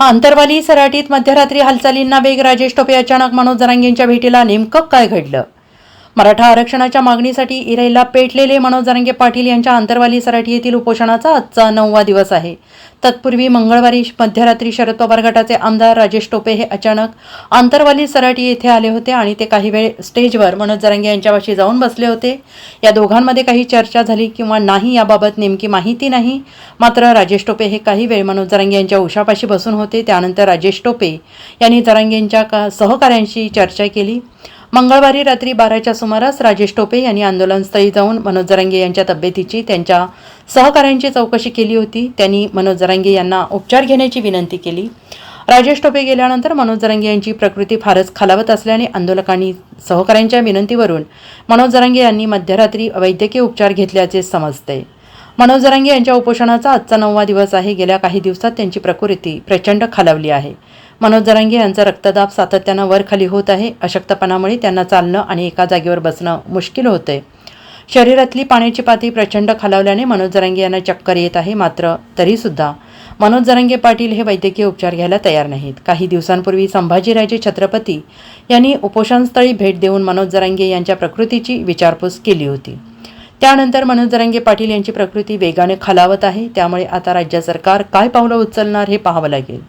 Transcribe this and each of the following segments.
आंतरवाली सराटीत मध्यरात्री हालचालींना वेग राजेश टोपे अचानक मनोज जरांगेंच्या भेटीला नेमकं काय घडलं? मराठा आरक्षणाच्या मागणीसाठी इराईला पेटलेले मनोज जरांगे पाटील यांच्या आंतरवाली सराठी येथील उपोषणाचा आजचा नववा दिवस आहे. तत्पूर्वी मंगळवारी मध्यरात्री शरद पवार गटाचे आमदार राजेश टोपे हे अचानक आंतरवाली सराटी येथे आले होते आणि ते काही वेळ स्टेजवर मनोज जरांगे यांच्यापाशी जाऊन बसले होते. या दोघांमध्ये काही चर्चा झाली किंवा नाही याबाबत नेमकी माहिती नाही. मात्र राजेश टोपे हे काही वेळ मनोज जरांगे यांच्या उशापाशी बसून होते. त्यानंतर राजेश टोपे यांनी जरंगेंच्या का सहकाऱ्यांशी चर्चा केली. मंगळवारी रात्री बाराच्या सुमारास राजेश टोपे यांनी आंदोलनस्थळी जाऊन मनोज जरांगे यांच्या तब्येतीची त्यांच्या सहकाऱ्यांची चौकशी केली होती. त्यांनी मनोज जरांगे यांना उपचार घेण्याची विनंती केली. राजेश टोपे गेल्यानंतर मनोज जरांगे यांची प्रकृती फारच खालावत असल्याने आंदोलकांनी सहकाऱ्यांच्या विनंतीवरून मनोज जरांगे यांनी मध्यरात्री वैद्यकीय उपचार घेतल्याचे समजते. मनोज जरांगे यांच्या उपोषणाचा आजचा नववा दिवस आहे. गेल्या काही दिवसात त्यांची प्रकृती प्रचंड खालावली आहे. मनोज जरांगे यांचा रक्तदाब सातत्यानं वर खाली होत आहे. अशक्तपणामुळे त्यांना चालणं आणि एका जागेवर बसणं मुश्किल होतंय. शरीरातली पाण्याची पातळी प्रचंड खालावल्याने मनोज जरांगे यांना चक्कर येत आहे. मात्र तरीसुद्धा मनोज जरांगे पाटील हे वैद्यकीय उपचार घ्यायला तयार नाहीत. काही दिवसांपूर्वी संभाजीराजे छत्रपती यांनी उपोषणस्थळी भेट देऊन मनोज जरांगे यांच्या प्रकृतीची विचारपूस केली होती. त्यानंतर मनोजरंगे पाटील यांची प्रकृती वेगाने खालावत आहे. त्यामुळे आता राज्य सरकार काय पावलं उचलणार हे पाहावं लागेल.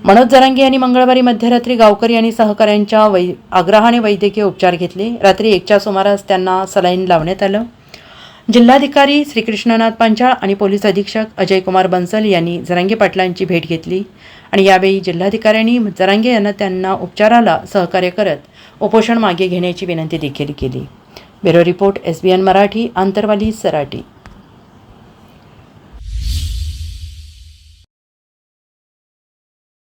मनोज जरांगे यांनी मंगळवारी मध्यरात्री गावकरी आणि सहकाऱ्यांच्या वै आग्रहाने वैद्यकीय उपचार घेतले. रात्री एकच्या सुमारास त्यांना सलाईन लावण्यात आलं. जिल्हाधिकारी श्रीकृष्णनाथ पांचाळ आणि पोलीस अधीक्षक अजय कुमार बन्सल यांनी जरांगे पाटलांची भेट घेतली आणि यावेळी जिल्हाधिकाऱ्यांनी जरांगे यांना त्यांना उपचाराला सहकार्य करत उपोषण मागे घेण्याची विनंती देखील केली. Bureau report S B N Marathi Antarwali Sarati.